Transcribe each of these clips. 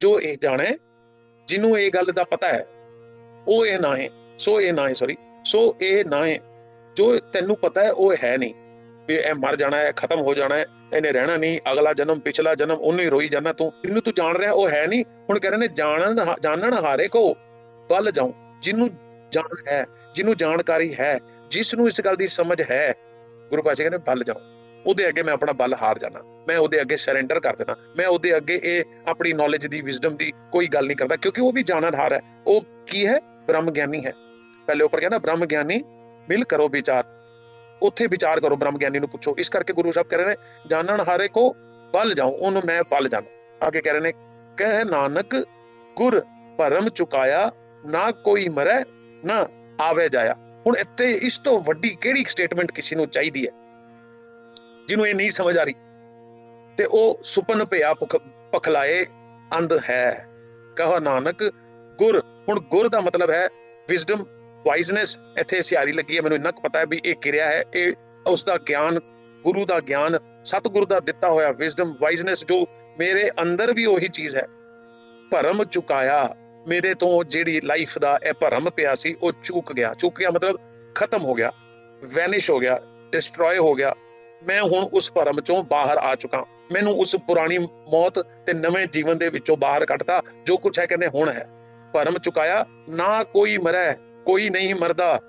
ਜੋ ਇਹ ਜਾਣੇ, ਜਿਹਨੂੰ ਇਹ ਗੱਲ ਦਾ ਪਤਾ ਹੈ, ਉਹ ਇਹ ਨਾ ਹੈ, ਸੋ ਇਹ ਨਾ ਹੈ ਸੌਰੀ ਸੋ ਇਹ ਨਾ ਹੈ। ਜੋ ਤੈਨੂੰ ਪਤਾ ਹੈ, ਉਹ ਹੈ ਨਹੀਂ। ਵੀ ਇਹ ਮਰ ਜਾਣਾ ਹੈ, ਖਤਮ ਹੋ ਜਾਣਾ ਹੈ, ਇਹਨੇ ਰਹਿਣਾ ਨਹੀਂ, ਅਗਲਾ ਜਨਮ, ਪਿਛਲਾ ਜਨਮ, ਉਹਨੂੰ ਹੀ ਰੋਈ ਜਾਣਾ ਤੂੰ। ਜਿਹਨੂੰ ਤੂੰ ਜਾਣ ਰਿਹਾ, ਉਹ ਹੈ ਨਹੀਂ। ਹੁਣ ਕਹਿ ਰਹੇ ਨੇ, ਜਾਣਨ ਜਾਣਨ ਹਾਰੇ ਕੋ ਵੱਲ ਜਾਉ ਜਿਹਨੂੰ ਜਾਣ ਹੈ, ਜਿਹਨੂੰ ਜਾਣਕਾਰੀ ਹੈ ਜਿਸ ਨੂੰ ਇਸ ਗੱਲ ਦੀ ਸਮਝ ਹੈ, ਗੁਰੂ ਪਾਤਸ਼ਾਹ ਕਹਿੰਦੇ, ਵੱਲ ਜਾਉ ਉਹਦੇ ਅੱਗੇ ਮੈਂ ਆਪਣਾ ਬਲ ਹਾਰ ਜਾਣਾ, ਮੈਂ ਉਹਦੇ ਅੱਗੇ ਸਰੈਂਡਰ ਕਰ ਦੇਣਾ, ਮੈਂ ਉਹਦੇ ਅੱਗੇ ਇਹ ਆਪਣੀ ਨੌਲੇਜ ਦੀ ਵਿਜ਼ਡਮ ਦੀ ਕੋਈ ਗੱਲ ਨਹੀਂ ਕਰਦਾ, ਕਿਉਂਕਿ ਉਹ ਵੀ ਜਾਣਨਹਾਰ ਹੈ। ਉਹ ਕੀ ਹੈ? ਬ੍ਰਹਮ ਗਿਆਨੀ ਹੈ। ਪਹਿਲੇ ਉੱਪਰ ਕਹਿੰਦਾ ਬ੍ਰਹਮ ਗਿਆਨੀ ਮਿਲ ਕਰੋ ਵਿਚਾਰ। ਉੱਥੇ ਵਿਚਾਰ ਕਰੋ ਬ੍ਰਹਮ ਗਿਆਨੀ ਨੂੰ ਪੁੱਛੋ। ਇਸ ਕਰਕੇ ਗੁਰੂ ਸਾਹਿਬ ਕਹਿ ਰਹੇ ਨੇ ਜਾਣਨ ਹਾਰੇ ਕੋ ਬਲ ਜਾਉ ਉਹਨੂੰ ਮੈਂ ਬਲ ਜਾਣਾ। ਅੱਗੇ ਕਹਿ ਰਹੇ ਨੇ, ਕਹਿ ਨਾਨਕ, ਗੁਰ ਭਰਮ ਚੁਕਾਇਆ, ਨਾ ਕੋਈ ਮਰੈ, ਨਾ ਆਵੇ ਜਾਇਆ। ਹੁਣ ਇੱਥੇ ਇਸ ਤੋਂ ਵੱਡੀ ਕਿਹੜੀ ਸਟੇਟਮੈਂਟ ਕਿਸੇ ਨੂੰ ਚਾਹੀਦੀ ਹੈ? ਜਿਹਨੂੰ ਇਹ ਨਹੀਂ ਸਮਝ ਆ ਰਹੀ। ਤੇ ਉਹ ਸੁਪਨ ਪਿਆ ਭੁਖ- ਪਖਲਾਏ ਅੰਧ ਹੈ। ਕਹੋ ਨਾਨਕ, ਗੁਰ, ਹੁਣ ਗੁਰ ਦਾ ਮਤਲਬ ਹੈ ਵਿਜ਼ਡਮ ਵਾਈਜ਼ਨੈਸ ਇੱਥੇ ਸਿਆਰੀ ਲੱਗੀ ਹੈ, ਮੈਨੂੰ ਇੰਨਾ ਕੁ ਪਤਾ ਹੈ ਵੀ ਇਹ ਕਿਰਿਆ ਹੈ, ਇਹ ਉਸ ਦਾ ਗਿਆਨ, ਗੁਰੂ ਦਾ ਗਿਆਨ, ਸਤਿਗੁਰੂ ਦਾ ਦਿੱਤਾ ਹੋਇਆ ਵਿਜ਼ਡਮ ਵਾਈਜ਼ਨੈਸ ਜੋ ਮੇਰੇ ਅੰਦਰ ਵੀ ਉਹੀ ਚੀਜ਼ ਹੈ। ਭਰਮ ਚੁਕਾਇਆ, ਮੇਰੇ ਤੋਂ ਜਿਹੜੀ ਲਾਈਫ ਦਾ ਇਹ ਭਰਮ ਪਿਆ ਸੀ, ਉਹ ਚੁੱਕ ਗਿਆ। ਚੁੱਕ ਗਿਆ ਮਤਲਬ ਖਤਮ ਹੋ ਗਿਆ ਵੈਨਿਸ਼ ਹੋ ਗਿਆ ਡਿਸਟਰੋਏ ਹੋ ਗਿਆ। ਮੈਂ ਹੁਣ ਉਸ ਭਰਮ ਚੋਂ ਬਾਹਰ ਆ ਚੁੱਕਾ ਮੈਨੂੰ ਉਸ ਪੁਰਾਣੀ ਮੌਤ ਤੇ ਨਵੇਂ ਜੀਵਨ ਦੇ ਵਿੱਚੋਂ ਬਾਹਰ ਕੱਢਤਾ, ਜੋ ਕੁਝ ਹੈ ਕਹਿੰਦੇ ਹੁਣ ਹੈ। ਭਰਮ ਚੁਕਾਇਆ, ਨਾ ਕੋਈ ਮਰੈ, ਕੋਈ ਨਹੀਂ ਮਰਦਾ,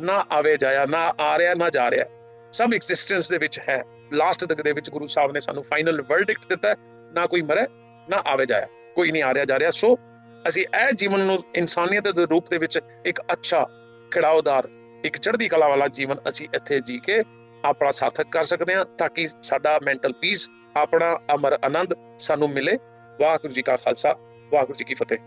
ਨਾ ਆਵੇ ਜਾਇਆ, ਨਾ ਆ ਰਿਹਾ, ਨਾ ਜਾ ਰਿਹਾ। ਸਭ ਐਗਜ਼ਿਸਟੈਂਸ ਦੇ ਵਿੱਚ ਹੈ। ਲਾਸਟ ਤੱਕ ਦੇ ਵਿੱਚ ਗੁਰੂ ਸਾਹਿਬ ਨੇ ਸਾਨੂੰ ਫਾਈਨਲ ਵਰਡਿਕਟ ਦਿੱਤਾ ਨਾ ਕੋਈ ਮਰੈ, ਨਾ ਆਵੇ ਜਾਇਆ, ਕੋਈ ਨਹੀਂ ਆ ਰਿਹਾ, ਜਾ ਰਿਹਾ। ਸੋ ਅਸੀਂ ਇਹ ਜੀਵਨ ਨੂੰ ਇਨਸਾਨੀਅਤ ਦੇ ਰੂਪ ਦੇ ਵਿੱਚ ਇੱਕ ਅੱਛਾ, ਖਿੜਾਉਦਾਰ, ਇੱਕ ਚੜ੍ਹਦੀ ਕਲਾ ਵਾਲਾ ਜੀਵਨ ਅਸੀਂ ਇੱਥੇ ਜੀ ਕੇ ਆਪਣਾ ਸਾਰਥਕ ਕਰ ਸਕਦੇ ਹਾਂ ਤਾਂ ਕਿ ਸਾਡਾ ਮੈਂਟਲ ਪੀਸ ਆਪਣਾ ਅਮਰ ਆਨੰਦ ਸਾਨੂੰ ਮਿਲੇ। ਵਾਹਿਗੁਰੂ ਜੀ ਕਾ ਖਾਲਸਾ, ਵਾਹਿਗੁਰੂ ਜੀ ਕੀ ਫਤਿਹ।